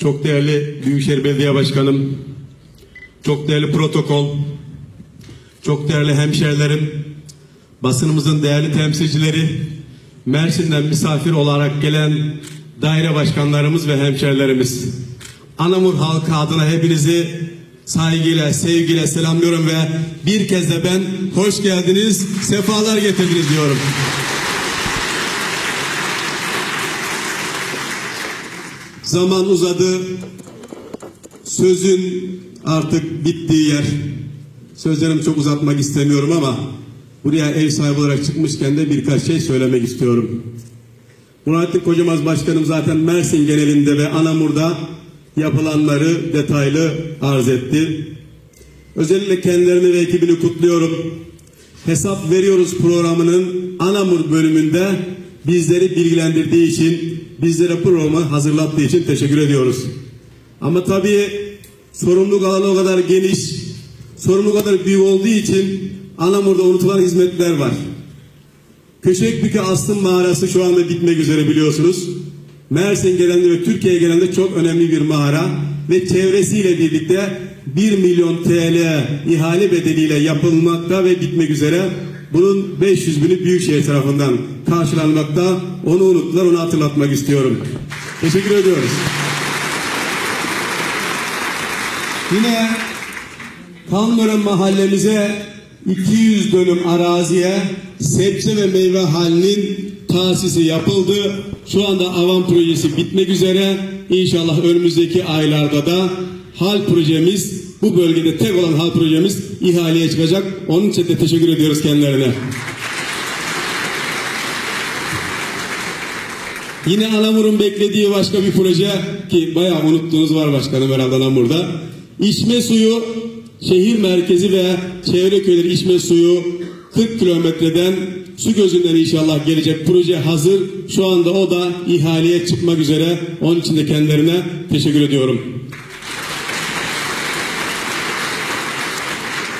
çok değerli Büyükşehir Belediye Başkanım, çok değerli protokol, çok değerli hemşerilerim, basınımızın değerli temsilcileri, Mersin'den misafir olarak gelen daire başkanlarımız ve hemşerilerimiz. Anamur halkı adına hepinizi saygıyla, sevgiyle selamlıyorum ve bir kez de ben hoş geldiniz, sefalar getirdiniz diyorum. Zaman uzadı. Sözün artık bittiği yer. Sözlerimi çok uzatmak istemiyorum ama buraya ev sahibi olarak çıkmışken de birkaç şey söylemek istiyorum. Murattin Kocamaz Başkanım zaten Mersin genelinde ve Anamur'da yapılanları detaylı arz etti. Özellikle kendilerini ve ekibini kutluyorum. Hesap Veriyoruz programının Anamur bölümünde bizleri bilgilendirdiği için, bizlere programı hazırlattığı için teşekkür ediyoruz. Ama tabii sorumluluk alanı o kadar geniş, sorumluluk kadar büyük olduğu için Anamur'da unutulan hizmetler var. Köşekbükü Aslım Mağarası şu anda bitmek üzere biliyorsunuz. Mersin genelinde ve Türkiye genelinde çok önemli bir mağara ve çevresiyle birlikte 1 milyon TL ihale bedeliyle yapılmakta ve bitmek üzere. Bunun 500 bini Büyükşehir tarafından karşılanmakta. Onu unuttular, onu hatırlatmak istiyorum. Teşekkür ediyoruz. Yine Kanlıören mahallemize 200 dönüm araziye sebze ve meyve halinin tahsisi yapıldı. Şu anda avan projesi bitmek üzere. İnşallah önümüzdeki aylarda da hal projemiz bu bölgede tek olan hal projemiz ihaleye çıkacak. Onun için de teşekkür ediyoruz kendilerine. Yine Anamur'un beklediği başka bir proje ki bayağı unuttuğunuz var başkanım herhalde Anamur'da. İçme suyu şehir merkezi ve çevre köyleri içme suyu 40 kilometreden su gözünden inşallah gelecek proje hazır. Şu anda o da ihaleye çıkmak üzere. Onun için de kendilerine teşekkür ediyorum.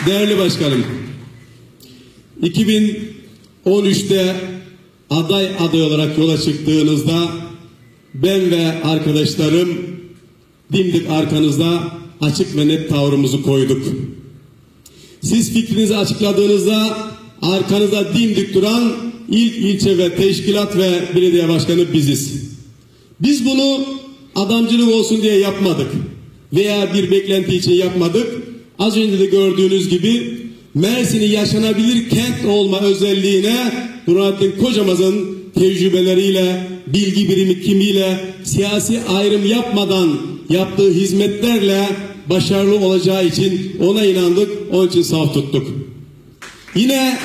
Değerli başkanım, 2013'te aday aday olarak yola çıktığınızda ben ve arkadaşlarım dimdik arkanızda açık ve net tavrımızı koyduk. Siz fikrinizi açıkladığınızda arkanızda dimdik duran ilk ilçe ve teşkilat ve belediye başkanı biziz. Biz bunu adamcılık olsun diye yapmadık veya bir beklenti için yapmadık. Az önce de gördüğünüz gibi Mersin'i yaşanabilir kent olma özelliğine Nurattin Kocamaz'ın tecrübeleriyle, bilgi birimi kimiyle, siyasi ayrım yapmadan yaptığı hizmetlerle başarılı olacağı için ona inandık, onun için saf tuttuk. Yine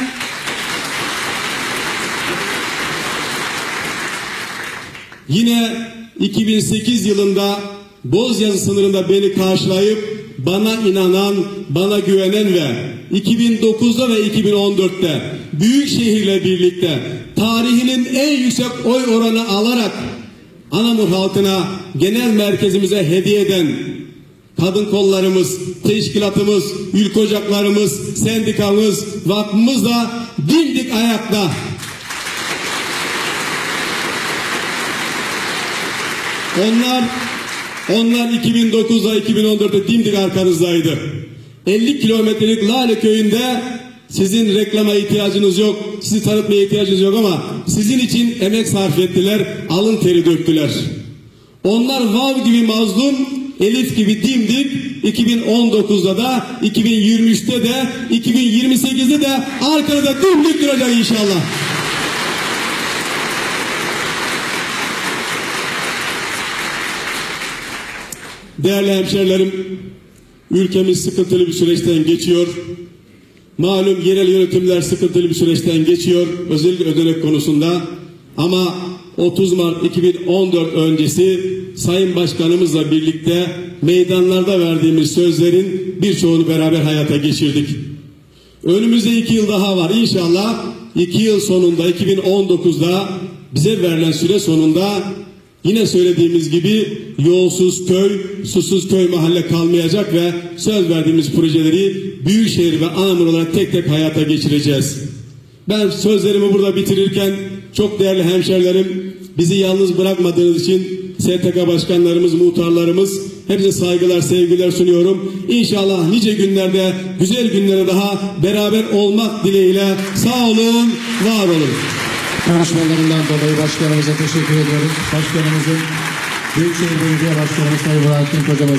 Yine 2008 yılında Bozyazı sınırında beni karşılayıp bana inanan, bana güvenen ve 2009'da ve 2014'te büyük şehirle birlikte tarihinin en yüksek oy oranı alarak Anamur halkına genel merkezimize hediye eden kadın kollarımız, teşkilatımız, ülke ocaklarımız, sendikamız, vakfımız da dimdik ayakta. Onlar onlar 2009'da 2014'te dimdik arkanızdaydı. 50 kilometrelik Lale köyünde sizin reklama ihtiyacınız yok, sizi tanıtmaya ihtiyacınız yok ama sizin için emek sarf ettiler, alın teri döktüler. Onlar vav gibi mazlum, Elif gibi dimdik 2019'da da 2023'te de 2028'de de arkada dimdik duracak inşallah. Değerli hemşerilerim, ülkemiz sıkıntılı bir süreçten geçiyor. Malum yerel yönetimler sıkıntılı bir süreçten geçiyor. Özellikle ödenek konusunda. Ama 30 Mart 2014 öncesi Sayın Başkanımızla birlikte meydanlarda verdiğimiz sözlerin birçoğunu beraber hayata geçirdik. Önümüzde iki yıl daha var. İnşallah iki yıl sonunda 2019'da bize verilen süre sonunda Yine söylediğimiz gibi yolsuz köy, susuz köy mahalle kalmayacak ve söz verdiğimiz projeleri Büyükşehir ve Anamur olarak tek tek hayata geçireceğiz. Ben sözlerimi burada bitirirken çok değerli hemşerilerim bizi yalnız bırakmadığınız için STK başkanlarımız, muhtarlarımız hepsine saygılar, sevgiler sunuyorum. İnşallah nice günlerde, güzel günlere daha beraber olmak dileğiyle sağ olun, var olun. Konuşmalarından dolayı başkanımıza teşekkür ediyoruz. Başkanımızın Büyükşehir Belediye Başkanı Sayın Burhanettin Kocamaz